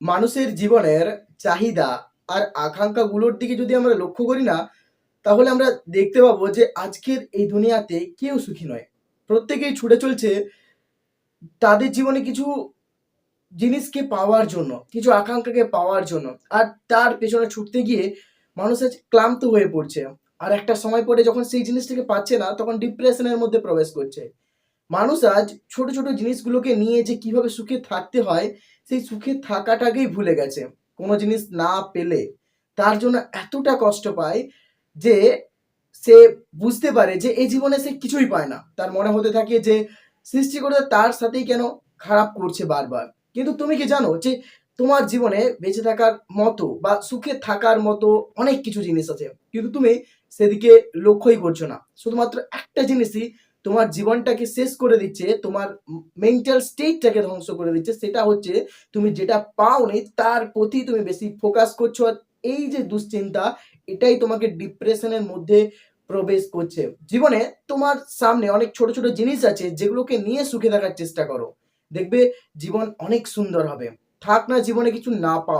মানুষের জীবনের চাহিদা আর আকাঙ্ক্ষাগুলোর দিকে যদি আমরা লক্ষ্য করি না, তাহলে আমরা দেখতে পাবো যে আজকের এই দুনিয়াতে কেউ সুখী নয়। প্রত্যেকেই ছুটে চলছে তাদের জীবনে কিছু জিনিসকে পাওয়ার জন্য, কিছু আকাঙ্ক্ষাকে পাওয়ার জন্য। আর তার পেছনে ছুটতে গিয়ে মানুষ আজ ক্লান্ত হয়ে পড়ছে। আর একটা সময় পরে যখন সেই জিনিসটাকে পাচ্ছে না, তখন ডিপ্রেশনের মধ্যে প্রবেশ করছে। মানুষ আজ ছোট ছোট জিনিসগুলোকে নিয়ে যে কীভাবে সুখে থাকতে হয়, সেই সুখে থাকাটাকেই ভুলে গেছে। কোনো জিনিস না পেলে তার জন্য এতটা কষ্ট পায় যে সে বুঝতে পারে যে এই জীবনে সে কিছুই পায় না। তার মনে হতে থাকে যে সৃষ্টি সৃষ্টিকর্তা তার সাথেই কেন খারাপ করছে বারবার। কিন্তু তুমি কি জানো যে তোমার জীবনে বেঁচে থাকার মতো বা সুখে থাকার মতো অনেক কিছু জিনিস আছে। কিন্তু তুমি সেদিকে লক্ষ্যই করছ না। শুধুমাত্র একটা জিনিসই তোমার জীবনটাকে শেষ করে দিচ্ছে, তোমার মেন্টাল স্টেটটাকে ধ্বংস করে দিচ্ছে, সেটা হচ্ছে তুমি যেটা পাওনি তার প্রতি তুমি বেশি ফোকাস করছ আর এই যে দুশ্চিন্তা, এটাই তোমাকে ডিপ্রেশনের মধ্যে প্রবেশ করছে। জীবনে তোমার সামনে অনেক ছোট ছোট জিনিস আছে, যেগুলোকে নিয়ে সুখে থাকার চেষ্টা করো। দেখবে জীবন অনেক সুন্দর হবে। থাক না, জীবনে কিছু না পাও।